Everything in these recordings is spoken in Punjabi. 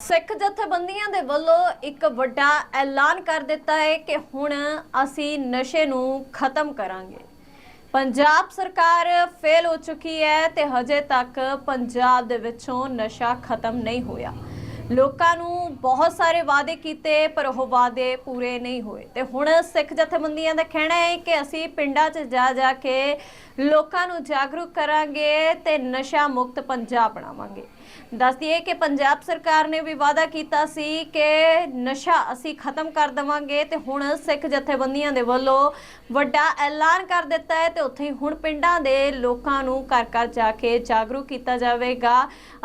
ਸਿੱਖ ਜਥੇਬੰਦੀਆਂ ਦੇ ਵੱਲੋਂ ਇੱਕ ਵੱਡਾ ਐਲਾਨ ਕਰ ਦਿੱਤਾ ਹੈ ਕਿ ਹੁਣ ਅਸੀਂ ਨਸ਼ੇ ਨੂੰ ਖਤਮ ਕਰਾਂਗੇ। ਪੰਜਾਬ ਸਰਕਾਰ ਫੇਲ ਹੋ ਚੁੱਕੀ ਹੈ ਤੇ ਹਜੇ ਤੱਕ ਪੰਜਾਬ ਦੇ ਵਿੱਚੋਂ ਨਸ਼ਾ ਖਤਮ ਨਹੀਂ ਹੋਇਆ। ਲੋਕਾਂ ਨੂੰ ਬਹੁਤ ਸਾਰੇ ਵਾਅਦੇ ਕੀਤੇ, ਪਰ ਉਹ ਵਾਅਦੇ ਪੂਰੇ ਨਹੀਂ ਹੋਏ। ਤੇ ਹੁਣ ਸਿੱਖ ਜਥੇਬੰਦੀਆਂ ਦਾ ਕਹਿਣਾ ਹੈ ਕਿ ਅਸੀਂ ਪਿੰਡਾਂ 'ਚ ਜਾ ਜਾ ਕੇ ਲੋਕਾਂ ਨੂੰ ਜਾਗਰੂਕ ਕਰਾਂਗੇ ਤੇ ਨਸ਼ਾ ਮੁਕਤ ਪੰਜਾਬ ਬਣਾਵਾਂਗੇ। ਦੱਸ ਦਈਏ ਕਿ ਪੰਜਾਬ ਸਰਕਾਰ ਨੇ ਵੀ ਵਾਅਦਾ ਕੀਤਾ ਸੀ ਕਿ ਨਸ਼ਾ ਅਸੀਂ ਖਤਮ ਕਰ ਦੇਵਾਂਗੇ ਤੇ ਹੁਣ ਸਿੱਖ ਜਥੇਬੰਦੀਆਂ ਦੇ ਵੱਲੋਂ ਵੱਡਾ ਐਲਾਨ ਕਰ ਦਿੱਤਾ ਹੈ ਤੇ ਉੱਥੇ ਹੀ ਹੁਣ ਪਿੰਡਾਂ ਦੇ ਲੋਕਾਂ ਨੂੰ ਘਰ ਘਰ ਜਾ ਕੇ ਜਾਗਰੂਕ ਕੀਤਾ ਜਾਵੇਗਾ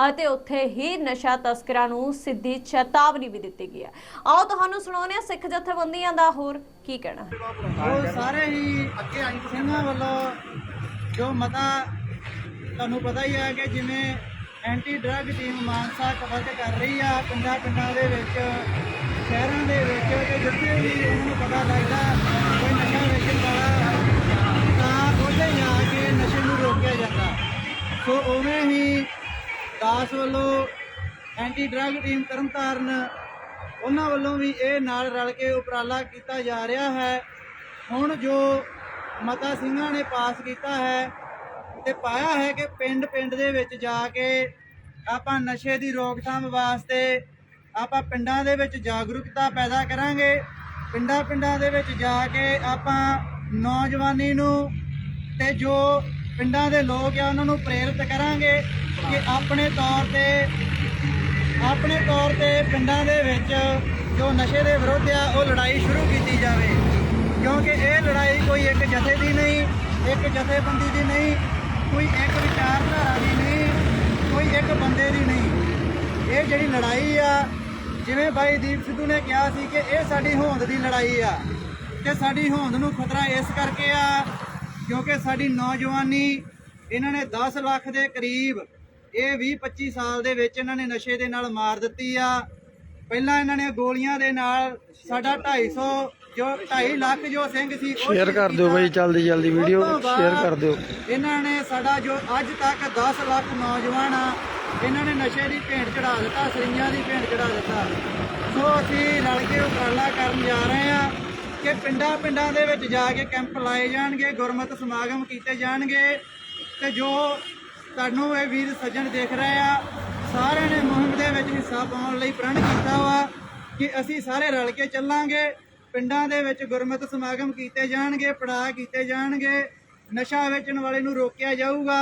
ਅਤੇ ਉੱਥੇ ਹੀ ਨਸ਼ਾ ਤਸਕਰਾਂ ਨੂੰ ਸਿੱਧੀ ਚੇਤਾਵਨੀ ਵੀ ਦਿੱਤੀ ਗਈ ਹੈ। ਆਓ ਤੁਹਾਨੂੰ ਸੁਣਾਉਂਦੇ ਹਾਂ ਸਿੱਖ ਜਥੇਬੰਦੀਆਂ ਦਾ ਹੋਰ ਕੀ ਕਹਿਣਾ? ਉਹ ਸਾਰੇ ਹੀ ਸਿੰਘਾਂ ਵੱਲੋਂ ਜੋ ਮਤਾ ਤੁਹਾਨੂੰ ਪਤਾ ਹੀ ਹੈ ਕਿ ਜਿਵੇਂ anti drug team Mansa cover ਕਰ ਰਹੀ ਆ, ਪਿੰਡਾਂ ਪਿੰਡਾਂ ਦੇ ਵਿੱਚ, ਸ਼ਹਿਰਾਂ ਦੇ ਵਿੱਚ, ਤੇ ਜਿੱਥੇ ਵੀ ਉਹਨਾਂ ਨੂੰ ਪਤਾ ਲੱਗਦਾ ਕੋਈ ਨਸ਼ਾ ਵੇਚਣ ਵਾਲਾ, ਤਾਂ ਉਹਦੇ ਜਾ ਕੇ ਨਸ਼ੇ ਨੂੰ ਰੋਕਿਆ ਜਾਂਦਾ। ਸੋ ਉਵੇਂ ਹੀ ਦਾਸ ਵੱਲੋਂ ਐਂਟੀ ਡਰੱਗ ਟੀਮ ਤਰਨਤਾਰਨ ਉਹਨਾਂ ਵੱਲੋਂ ਵੀ ਇਹ ਨਾਲ ਰਲ ਕੇ ਉਪਰਾਲਾ ਕੀਤਾ ਜਾ ਰਿਹਾ ਹੈ। ਹੁਣ ਜੋ ਮਤਾ ਸਿੰਘਾਂ ਨੇ ਪਾਸ ਕੀਤਾ ਹੈ ਤੇ ਪਾਇਆ ਹੈ ਕਿ ਪਿੰਡ ਪਿੰਡ ਦੇ ਵਿੱਚ ਜਾ ਕੇ ਆਪਾਂ ਨਸ਼ੇ ਦੀ ਰੋਕਥਾਮ ਵਾਸਤੇ ਆਪਾਂ ਪਿੰਡਾਂ ਦੇ ਵਿੱਚ ਜਾਗਰੂਕਤਾ ਪੈਦਾ ਕਰਾਂਗੇ। ਪਿੰਡਾਂ ਪਿੰਡਾਂ ਦੇ ਵਿੱਚ ਜਾ ਕੇ ਆਪਾਂ ਨੌਜਵਾਨੀ ਨੂੰ ਤੇ ਜੋ ਪਿੰਡਾਂ ਦੇ ਲੋਕ ਆ ਉਹਨਾਂ ਨੂੰ ਪ੍ਰੇਰਿਤ ਕਰਾਂਗੇ ਕਿ ਆਪਣੇ ਤੌਰ ਤੇ ਆਪਣੇ ਤੌਰ ਤੇ ਪਿੰਡਾਂ ਦੇ ਵਿੱਚ ਜੋ ਨਸ਼ੇ ਦੇ ਵਿਰੁੱਧ ਆ, ਉਹ ਲੜਾਈ ਸ਼ੁਰੂ ਕੀਤੀ ਜਾਵੇ। ਕਿਉਂਕਿ ਇਹ ਲੜਾਈ ਕੋਈ ਇੱਕ ਜਥੇ ਦੀ ਨਹੀਂ, ਇੱਕ ਜਥੇਬੰਦੀ ਦੀ ਨਹੀਂ, ਕੋਈ ਇੱਕ ਵਿਚਾਰਧਾਰਾ ਦੀ ਨਹੀਂ, ਕੋਈ ਇੱਕ ਬੰਦੇ ਦੀ ਨਹੀਂ। ਇਹ ਜਿਹੜੀ ਲੜਾਈ ਆ, ਜਿਵੇਂ ਬਾਈ ਦੀਪ ਸਿੱਧੂ ਨੇ ਕਿਹਾ ਸੀ ਕਿ ਇਹ ਸਾਡੀ ਹੋਂਦ ਦੀ ਲੜਾਈ ਆ ਤੇ ਸਾਡੀ ਹੋਂਦ ਨੂੰ ਖਤਰਾ ਇਸ ਕਰਕੇ ਆ ਕਿਉਂਕਿ ਸਾਡੀ ਨੌਜਵਾਨੀ, ਇਹਨਾਂ ਨੇ 10 ਲੱਖ ਦੇ ਕਰੀਬ ਇਹ 20 25 ਸਾਲ ਦੇ ਵਿੱਚ ਇਹਨਾਂ ਨੇ ਨਸ਼ੇ ਦੇ ਨਾਲ ਮਾਰ ਦਿੱਤੀ ਆ। ਪਹਿਲਾਂ ਇਹਨਾਂ ਨੇ ਗੋਲੀਆਂ ਦੇ ਨਾਲ ਸਾਡਾ 250 ਜੋ 2.5 ਲੱਖ ਜੋ ਸਿੰਘ ਸੀ ਉਹ ਸ਼ੇਅਰ ਕਰ ਦਿਓ ਬਈ ਜਲਦੀ ਜਲਦੀ ਵੀਡੀਓ ਸ਼ੇਅਰ ਕਰ ਦਿਓ। ਇਹਨਾਂ ਨੇ ਸਾਡਾ ਜੋ ਅੱਜ ਤੱਕ 10 ਲੱਖ ਨੌਜਵਾਨ ਆ ਇਹਨਾਂ ਨੇ ਨਸ਼ੇ ਦੀ ਭੇਂਟ ਚੜਾ ਦਿੱਤਾ ਸਰੀਆਂ ਦੀ ਭੇਂਟ ਚੜਾ ਦਿੱਤਾ। ਸੋ ਅਸੀਂ ਰਲ ਕੇ ਉਪਰਾਲਾ ਕਰਨ ਜਾ ਰਹੇ ਆ ਕਿ ਪਿੰਡਾਂ ਪਿੰਡਾਂ ਦੇ ਵਿੱਚ ਜਾ ਕੇ ਕੈਂਪ ਲਾਏ ਜਾਣਗੇ ਗੁਰਮਤਿ ਸਮਾਗਮ ਕੀਤੇ ਜਾਣਗੇ ਤੇ ਜੋ ਤੁਹਾਨੂੰ ਇਹ ਵੀਰ ਸੱਜਣ ਦੇਖ ਰਹੇ ਆ। ਸਾਰਿਆਂ ਨੇ ਮੁਹਿੰਮ ਦੇ ਵਿੱਚ ਹਿੱਸਾ ਪਾਉਣ ਲਈ ਪ੍ਰਣ ਕੀਤਾ ਵਾ ਕਿ ਅਸੀਂ ਸਾਰੇ ਰਲ ਕੇ ਚੱਲਾਂਗੇ। ਪਿੰਡਾਂ ਦੇ ਵਿੱਚ ਗੁਰਮਤਿ ਸਮਾਗਮ ਕੀਤੇ ਜਾਣਗੇ, ਪੜਾਅ ਕੀਤੇ ਜਾਣਗੇ। ਨਸ਼ਾ ਵੇਚਣ ਵਾਲੇ ਨੂੰ ਰੋਕਿਆ ਜਾਊਗਾ।